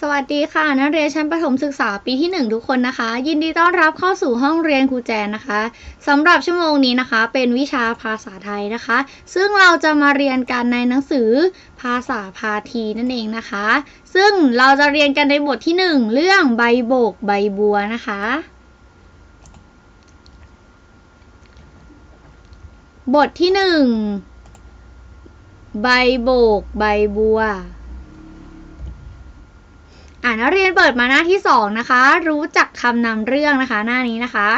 สวัสดีค่ะนักเรียนชั้นประถมศึกษาปีที่ 1 ทุกคนนะคะ ยินดีต้อนรับเข้าสู่ห้องเรียนครูแจนนะคะสำหรับชั่วโมงนี้นะคะ เป็นวิชาภาษาไทยนะคะ ซึ่งเราจะมาเรียนกันในหนังสือภาษาพาทีนั่นเองนะคะ ซึ่งเราจะเรียนกันในบทที่ 1 เรื่องใบโบกใบบัวนะคะ บทที่ 1 ใบโบกใบบัว อ่านักเรียนเปิดมาหน้าที่สองนะคะ รู้จักคำนำเรื่องนะคะ หน้านี้นะคะ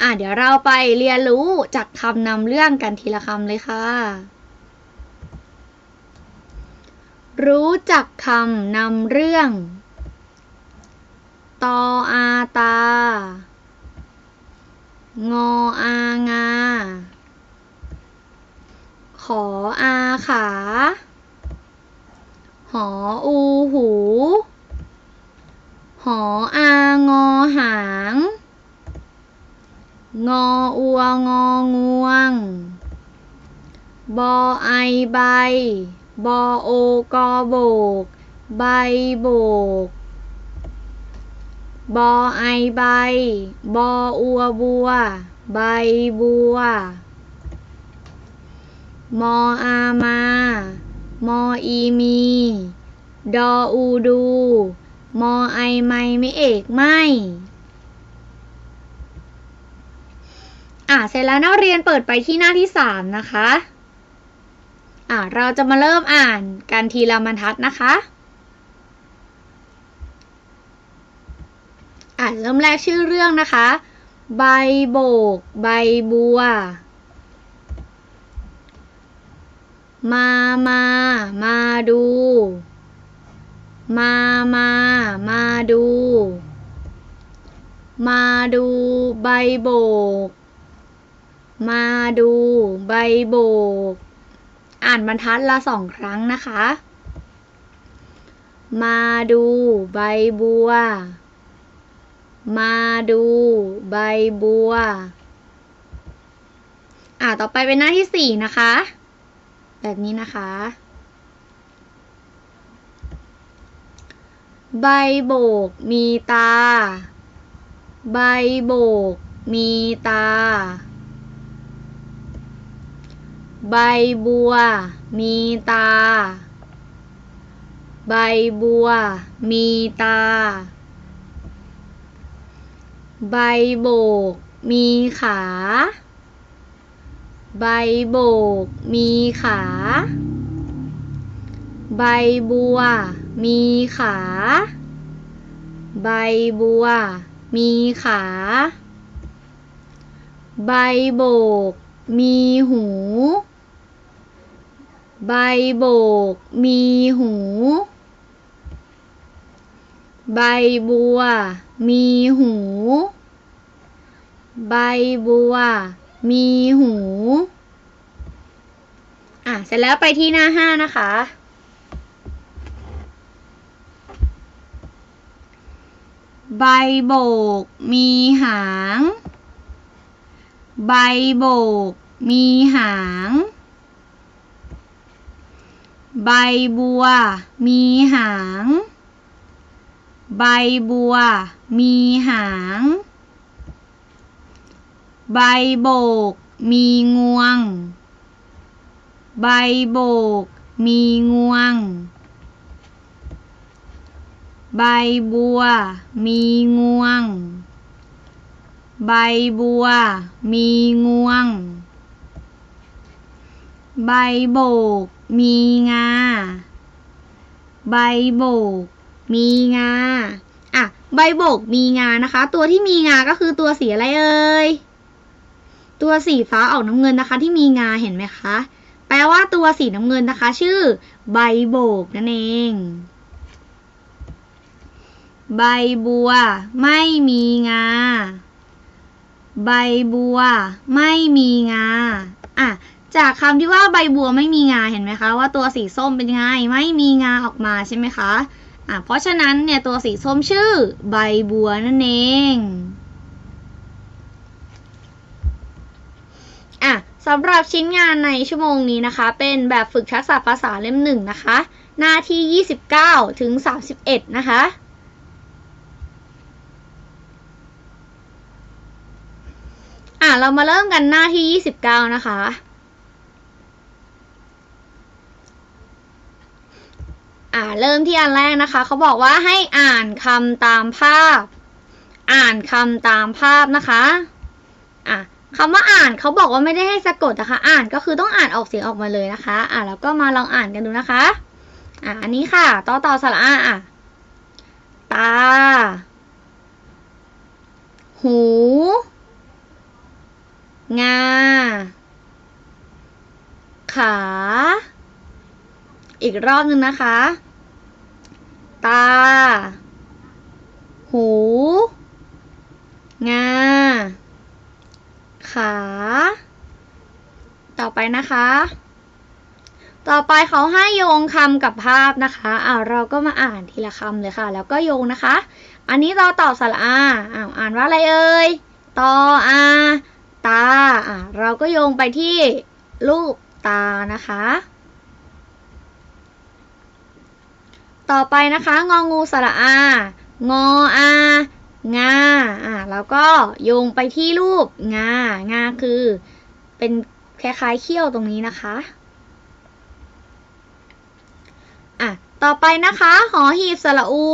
อ่าเดี๋ยวเราไปเรียนรู้จากคำนำเรื่องกันทีละคำเลยค่ะ รู้จักคำนำเรื่อง ตออาตา งออางา ขออาขา หออูหู หออางอหาง งออัวงองวง บอไอใบ บอโอกอโบก ใบโบก บอไอใบ บออัวบัว ใบบัว มออามา มออีมี ดออูดู มอไอไม่ไม่เอกไม่อ่าเสร็จแล้วนักเรียนเปิดไปที่หน้าที่สามนะคะอ่าเราจะมาเริ่มอ่านกันทีละบรรทัดนะคะอ่านเริ่มแรกชื่อเรื่องนะคะ ใบโบก ใบบัว มามา มาดู มามา มาดู มาดูใบโบก มาดูใบโบก อ่านบรรทัดละสองครั้งนะคะ มาดูใบบัว มาดูใบบัว อ่าต่อไปเป็นหน้าที่สี่นะคะ แบบนี้นะคะ ใบโบกมีตา ใบโบกมีตา ใบบัวมีตา ใบบัวมีตา ใบโบกมีขา ใบโบก มีขา ใบบัว มีขา ใบบัว มีขา ใบโบก มีหู ใบโบก มีหู ใบบัว มีหู ใบบัว มีหู อะ เสร็จแล้วไปที่หน้าห้านะคะ ใบโบก มีหาง ใบโบก มีหาง ใบบัว มีหาง ใบบัว มีหาง ใบโบก มีงวง ใบโบก มีงวง ใบบัว มีงวง ใบบัว มีงวง ใบโบก มีงา ใบโบก มีงาอะ ใบโบกมีงานะคะ ตัวที่มีงาก็คือตัวสีอะไรเอ่ย ตัวสีฟ้าออกน้ำเงินนะคะ ที่มีงาเห็นไหมคะ แปลว่าตัวสีน้ำเงินนะคะ ชื่อใบโบกนั่นเอง ใบบัว ไม่มีงา ใบบัว ไม่มีงาอะจากคำที่ว่าใบบัวไม่มีงาเห็นไหมคะว่าตัวสีส้มเป็นยังไงไม่มีงาออกมาใช่ไหมคะอะเพราะฉะนั้นเนี่ยตัวสีส้มชื่อใบบัวนั่นเอง อะ สำหรับชิ้นงานในชั่วโมงนี้นะคะ เป็นแบบฝึกทักษะภาษาเล่มหนึ่งนะคะ หน้าที่ 29 ถึง 31 นะคะ อะ เรามาเริ่มกันหน้าที่ 29 นะคะ อ่าเริ่มที่อันแรกนะคะ เขาบอกว่าให้อ่านคำตามภาพ อ่านคำตามภาพนะคะ อะ คำว่าอ่านเขาบอกว่าไม่ได้ให้สะกดนะคะ อ่านก็คือต้องอ่านออกเสียงออกมาเลยนะคะ อะแล้วก็มาลองอ่านกันดูนะคะ อะอันนี้ค่ะต่อต่อสระอาอะตา หู งา ขา อีกรอบนึงนะคะ ตา หู งา ขา ต่อไปนะคะ ต่อไปเขาให้โยงคำกับภาพนะคะอ่าเราก็มาอ่านทีละคำเลยค่ะ แล้วก็โยงนะคะ อันนี้เราต่อสระอาอ่าอ่านว่าอะไรเอ่ยตออาตาอ่าเราก็โยงไปที่รูปตานะคะ ต่อไปนะคะ งองูสระอา งออา งา อ่าแล้วก็โยงไปที่รูปงา งาคือ เป็นคล้ายๆเขี้ยวตรงนี้นะคะ อะ ต่อไปนะคะ หอหีบสระอู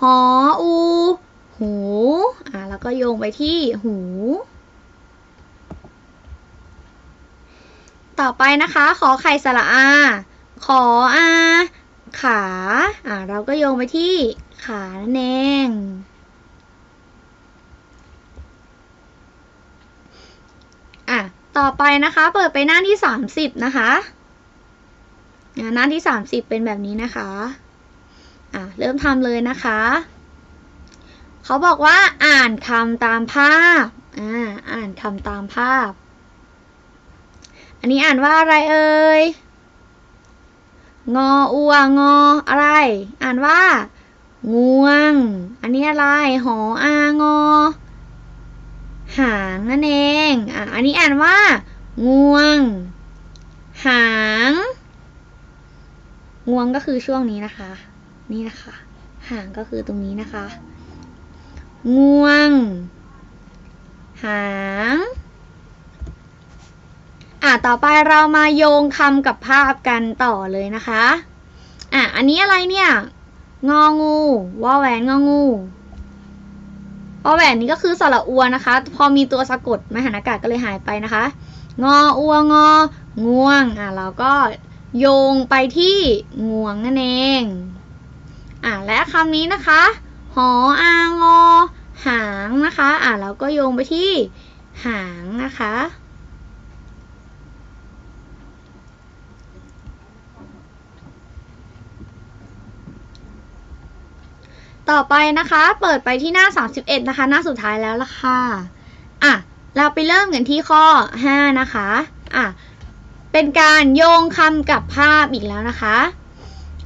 หออู หู อะแล้วก็โยงไปที่หู ต่อไปนะคะ ขอไข่สระอา ขออา ขา อะเราก็โยงไปที่ขานั่นเอง อะ ต่อไปนะคะ เปิดไปหน้าที่ 30 นะคะหน้าที่ 30 เป็นแบบนี้นะคะอะเริ่มทำเลยนะคะ เขาบอกว่าอ่านคำตามภาพอ่าอ่านคำตามภาพ อันนี้อ่านว่าอะไรเอ่ยงออัวงออะไร อ่านว่า งวง อันนี้อะไร หออางอ หางนั่นเองอะอันนี้อ่านว่า งวง หาง งวงก็คือช่วงนี้นะคะ นี่นะคะ หางก็คือตรงนี้นะคะ งวง หางอะต่อไปเรามาโยงคำกับภาพกันต่อเลยนะคะ อะ อันนี้อะไรเนี่ย งองูวอแหวนงองู อแหวนนี้ก็คือสระอัวนะคะ พอมีตัวสะกดมหานากาศก็เลยหายไปนะคะ งออัวงอ ง่วงอะเราก็โยงไปที่งวงนั่นเองอะและคำนี้นะคะ หออางอ หางนะคะ อะเราก็โยงไปที่หางนะคะ ต่อไปนะคะ เปิดไปที่หน้า 31 นะคะ หน้าสุดท้ายแล้วล่ะค่ะ อะ เราไปเริ่มกันที่ข้อ 5 นะคะ อะ เป็นการโยงคำกับภาพอีกแล้วนะคะ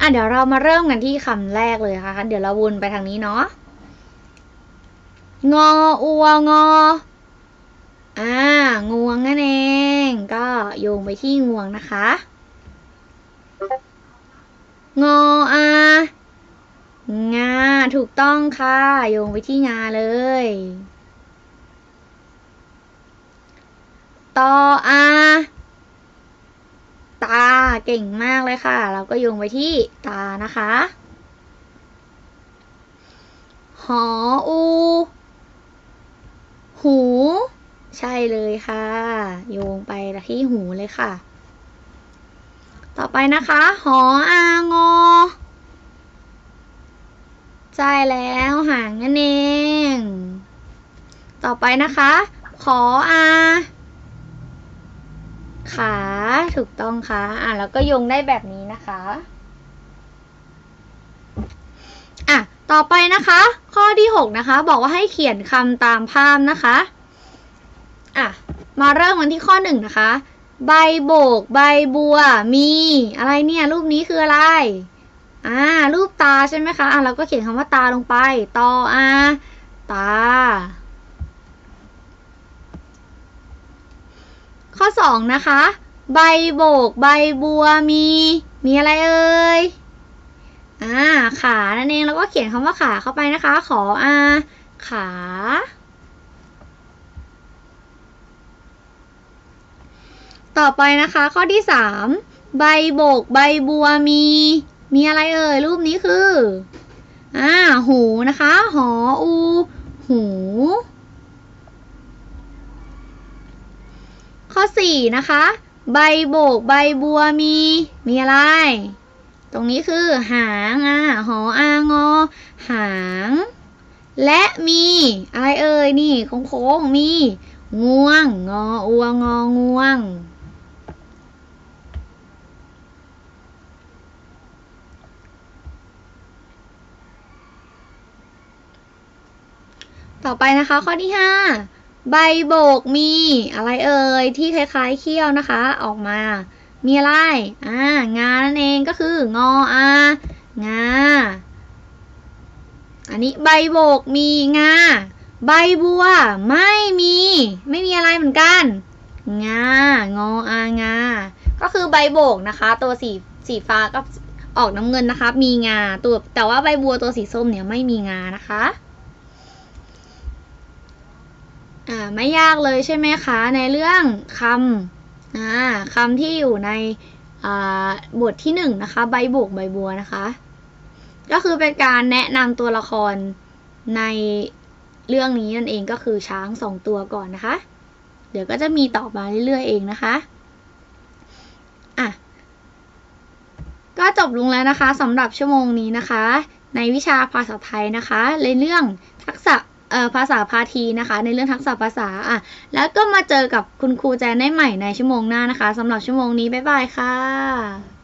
อะ เดี๋ยวเรามาเริ่มกันที่คำแรกเลยค่ะ เดี๋ยวเราวนไปทางนี้เนาะ งออัวงอ อ่า งวงนั่นเอง ก็โยงไปที่งวงนะคะ งออา งาถูกต้องค่ะ โยงไปที่งาเลย ตออาตาเก่งมากเลยค่ะ เราก็โยงไปที่ตานะคะ หออู หู ใช่เลยค่ะ โยงไปที่หูเลยค่ะ ต่อไปนะคะ หออางอ ใช่แล้วหางนั่นเอง ต่อไปนะคะ ขออาขาถูกต้องค่ะ อะแล้วก็โยงได้แบบนี้นะคะ อะ ต่อไปนะคะ ข้อที่6นะคะ บอกว่าให้เขียนคำตามภาพนะคะ อะ มาเริ่มกันที่ข้อ1นะคะ ใบโบก ใบบัว มี อะไรเนี่ย รูปนี้คืออะไร อ่า รูปตาใช่ไหมคะ อะเราก็เขียนคำว่าตาลงไป ตออาตา ข้อสองนะคะ ใบโบก ใบบัวมี มีอะไรเอ่ย อ่า ขานั่นเองแล้วก็เขียนคำว่าขาเข้าไปนะคะ ขออาขา ต่อไปนะคะ ข้อที่สามใบโบก ใบบัวมี มีอะไรเอ่ย รูปนี้คือ อ่า หูนะคะ หออู หู ข้อสี่นะคะ ใบโบกใบบัวมี มีอะไร ตรงนี้คือ หางอะหออางอ หาง และมี อะไรเอ่ย นี่โค้งๆมี ง่วง งออัวงอง่วง ต่อไปนะคะ ข้อที่ห้าใบโบกมีอะไรเอ่ยที่คล้ายๆเขี้ยวนะคะ ออกมา มีอะไรอ่างานั่นเองก็คืองออางา อันนี้ใบโบกมีงา ใบบัวไม่มี ไม่มีอะไรเหมือนกัน งางออางา ก็คือใบโบกนะคะ ตัวสีสีฟ้ากับออกน้ำเงินนะคะ มีงาตัวแต่ว่าใบบัวตัวสีส้มเนี่ยไม่มีงานะคะ อ่าไม่ยากเลยใช่ไหมคะในเรื่องคำอ่าคำที่อยู่ในอ่าบทที่หนึ่งนะคะ ใบโบกใบบัวนะคะ ก็คือเป็นการแนะนำตัวละครในเรื่องนี้นั่นเองก็คือช้างสองตัวก่อนนะคะ เดี๋ยวก็จะมีต่อมาเรื่อยๆเองนะคะอะก็จบลงแล้วนะคะสำหรับชั่วโมงนี้นะคะ ในวิชาภาษาไทยนะคะในเรื่องทักษะ ภาษาพาทีนะคะ ในเรื่องทักษะภาษาอะแล้วก็มาเจอกับคุณครูแจนได้ใหม่ในชั่วโมงหน้านะคะสำหรับชั่วโมงนี้ บ๊ายบายค่ะ